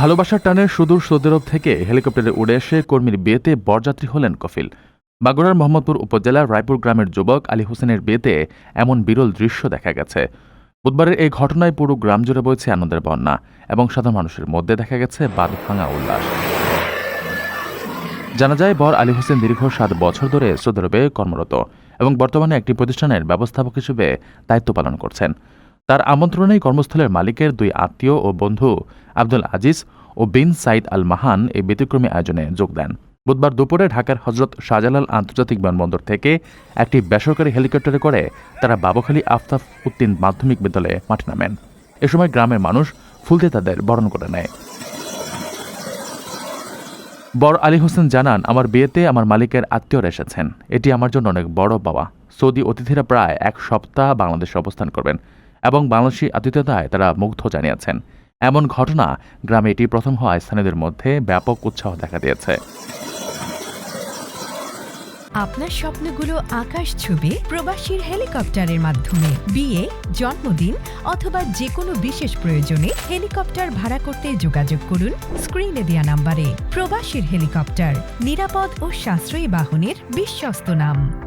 ভালোবাসার টানে সুদূর সৌদি আরব থেকে হেলিকপ্টারে উড়ে এসে কর্মীর বিয়েতে বরযাত্রী হলেন কফিল। মাগুরার মোহাম্মদপুর উপজেলার রায়পুর গ্রামের যুবক আলী হোসেনের বিয়েতে এমন বিরল দৃশ্য দেখা গেছে। বুধবারের এই ঘটনায় পুরো গ্রাম জুড়ে বইছে আনন্দের বন্যা এবং সাধারণ মানুষের মধ্যে দেখা গেছে বাদ ভাঙা উল্লাস। জানা যায়, বর আলী হোসেন দীর্ঘ সাত বছর ধরে সৌদি আরবে কর্মরত এবং বর্তমানে একটি প্রতিষ্ঠানের ব্যবস্থাপক হিসেবে দায়িত্ব পালন করছেন। তার আমন্ত্রণেই কর্মস্থলের মালিকের দুই আত্মীয় ও বন্ধু আব্দুল আজিজ ও বিন সাইদ আল মাহান এই ব্যতিক্রমী আয়োজনে যোগ দেন। বুধবার দুপুরে ঢাকার হজরত শাহজালাল আন্তর্জাতিক বিমানবন্দর থেকে একটি বেসরকারি হেলিকপ্টারে করে তারা বাবুখালী আফতাব উদ্দিন মাধ্যমিক বিদ্যালয়ে মাঠে নামেন। এ সময় গ্রামের মানুষ ফুলতে তাদের বরণ করে নেয়। বর আলী হোসেন জানান, আমার বিয়েতে আমার মালিকের আত্মীয়রা এসেছেন। এটি আমার জন্য অনেক বড় পাওয়া সৌদি অতিথিরা প্রায় এক সপ্তাহ বাংলাদেশে অবস্থান করবেন। এবং বাংলাদেশি আতিথ্যতায় তারা মুগ্ধ জানিয়েছেন। এমন ঘটনা গ্রামে এটি প্রথম হওয়ায় স্থানীয়দের মধ্যে ব্যাপক উৎসাহ দেখা দিয়েছে। আপনার স্বপ্নগুলো আকাশ ছুবে প্রবাসীর হেলিকপ্টারের মাধ্যমে। বিয়ে, জন্মদিন অথবা যে কোনো বিশেষ প্রয়োজনে হেলিকপ্টার ভাড়া করতে যোগাযোগ করুন স্ক্রিনে দেওয়া নাম্বারে। প্রবাসীর হেলিকপ্টার, নিরাপদ ও সাশ্রয়ী বাহনের বিশ্বস্ত নাম।